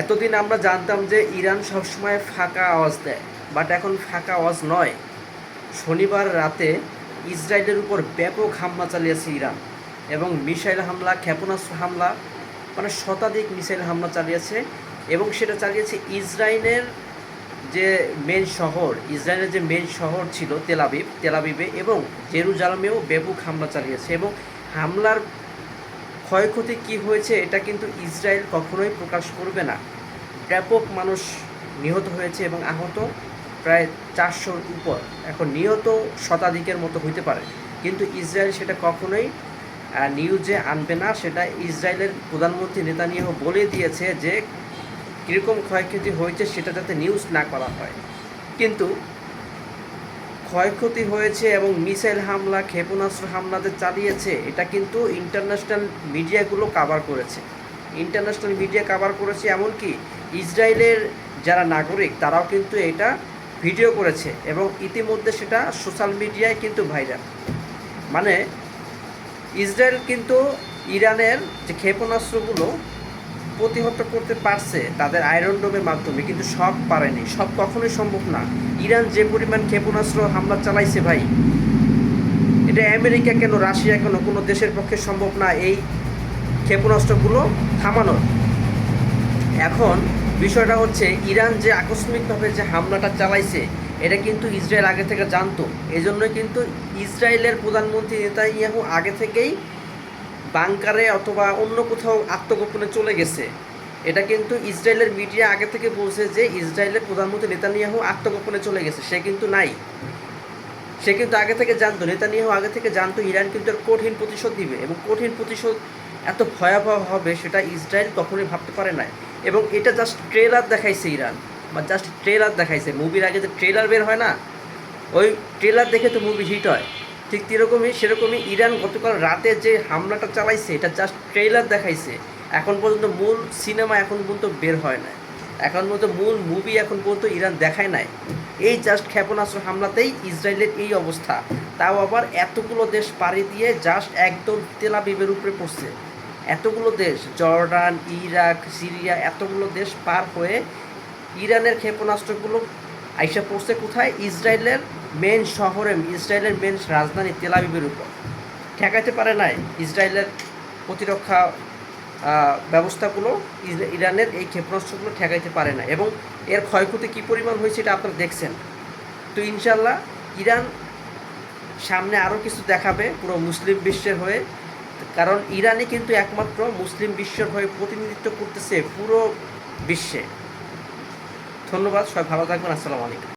এতদিন আমরা জানতাম যে ইরান সবসময় ফাঁকা আওয়াজ দেয় বাট এখন ফাঁকা আওয়াজ নয়। শনিবার রাতে ইসরায়েলের উপর ব্যাপক হামলা চালিয়েছে ইরান এবং মিসাইল হামলা, ক্ষেপণাস্ত্র হামলা মানে শতাধিক মিসাইল হামলা চালিয়েছে এবং সেটা চালিয়েছে ইসরায়েলের যে মেন শহর, ইসরায়েলের যে মেন শহর ছিল তেলাবিব তেলাবিবে এবং জেরুজালামেও ব্যাপক হামলা চালিয়েছে এবং হামলার ক্ষয়ক্ষতি কি হয়েছে এটা কিন্তু ইসরায়েল কখনোই প্রকাশ করবে না। ব্যাপক মানুষ নিহত হয়েছে এবং আহত প্রায় চারশোর উপর। এখন নিহত শতাধিকের মতো হইতে পারে। কিন্তু ইসরায়েল সেটা কখনোই নিউজে আনবে না। সেটা ইসরায়েলের প্রধানমন্ত্রী নেতানিয়াহু বলে দিয়েছে যে, কীরকম ক্ষয়ক্ষতি হয়েছে সেটা যাতে নিউজ না করা হয়। কিন্তু ক্ষয়ক্ষতি হয়েছে এবং মিসাইল হামলা, ক্ষেপণাস্ত্র হামলা যে চালিয়েছে, এটা কিন্তু ইন্টারন্যাশনাল মিডিয়াগুলো কাভার করেছে। ইন্টারন্যাশনাল মিডিয়া কাভার করেছে এমনকি ইসরায়েলের যারা নাগরিক, তারাও কিন্তু এটা ভিডিও করেছে এবং ইতিমধ্যে সেটা সোশ্যাল মিডিয়ায় কিন্তু ভাইরাল মানে ইসরায়েল কিন্তু ইরানের যে ক্ষেপণাস্ত্রগুলো প্রতিহত করতে পারছে তাদের আয়রন ডোমের মাধ্যমে, কিন্তু সব পারেনি, সব কখনোই সম্ভব না। ইরান যে পরিমাণ ক্ষেপণাস্ত্র হামলা চালাইছে ভাই, এটা আমেরিকা কেন, রাশিয়া কেন, কোনো দেশের পক্ষে সম্ভব না এই ক্ষেপণাস্ত্রগুলো থামানোর এখন বিষয়টা হচ্ছে, ইরান যে আকস্মিকভাবে যে হামলাটা চালাইছে, এটা কিন্তু ইসরায়েল আগে থেকে জানতো। এজন্য কিন্তু ইসরায়েলের প্রধানমন্ত্রী নেতানিয়াহু আগে থেকেই বাংকারে অথবা অন্য কোথাও আত্মগোপনে চলে গেছে। এটা কিন্তু ইসরায়েলের মিডিয়া আগে থেকে বলছে যে ইসরায়েলের প্রধানমন্ত্রী নেতানিয়াহু আত্মগোপনে চলে গেছে। সে কিন্তু নাই। সে কিন্তু আগে থেকে জানতো। নেতানিয়াহু আগে থেকে জানতো ইরান কিন্তু কঠিন প্রতিশোধ দিবে এবং কঠিন প্রতিশোধ এত ভয়াবহ হবে সেটা ইসরায়েল কখনোই ভাবতে পারে না এবং এটা জাস্ট ট্রেলার দেখাইছে ইরান, বা জাস্ট ট্রেলার দেখাইছে। মুভির আগে যে ট্রেলার বের হয় না, ওই ট্রেলার দেখে তো মুভি হিট হয়। ঠিক সেরকমই সেরকমই ইরান গতকাল রাতে যে হামলাটা চালাইছে, এটা জাস্ট ট্রেলার দেখাইছে। এখন পর্যন্ত মূল সিনেমা এখন পর্যন্ত বের হয় না এখন পর্যন্ত মূল মুভি এখন পর্যন্ত ইরান দেখায় নাই। এই জাস্ট ক্ষেপণাস্ত্র হামলাতেই ইসরায়েলের এই অবস্থা। তাও আবার এতগুলো দেশ পাড়ি দিয়ে জাস্ট একদম তেলাবিবের উপরে পড়ছে। এতগুলো দেশ, জর্ডান, ইরাক, সিরিয়া, এতগুলো দেশ পার হয়ে ইরানের ক্ষেপণাস্ত্রগুলো আইসা পড়ছে কোথায়? ইসরায়েলের মেন শহরে ইসরায়েলের মেন রাজধানী তেলাবিবের উপর। ঠেকাইতে পারে নাই ইসরায়েলের প্রতিরক্ষা ব্যবস্থাগুলো ইরানের এই ক্ষেপণাস্ত্রগুলো ঠেকাইতে পারে না এবং এর ক্ষয়ক্ষতি কী পরিমাণ হয়েছে এটা আপনারা দেখছেন। তো ইনশাল্লাহ ইরান সামনে আরও কিছু দেখাবে পুরো মুসলিম বিশ্বের হয়ে। কারণ ইরানই কিন্তু একমাত্র মুসলিম বিশ্বের হয়ে প্রতিনিধিত্ব করতেছে পুরো বিশ্বে। ধন্যবাদ, সবাই ভালো থাকবেন, আসসালামু আলাইকুম।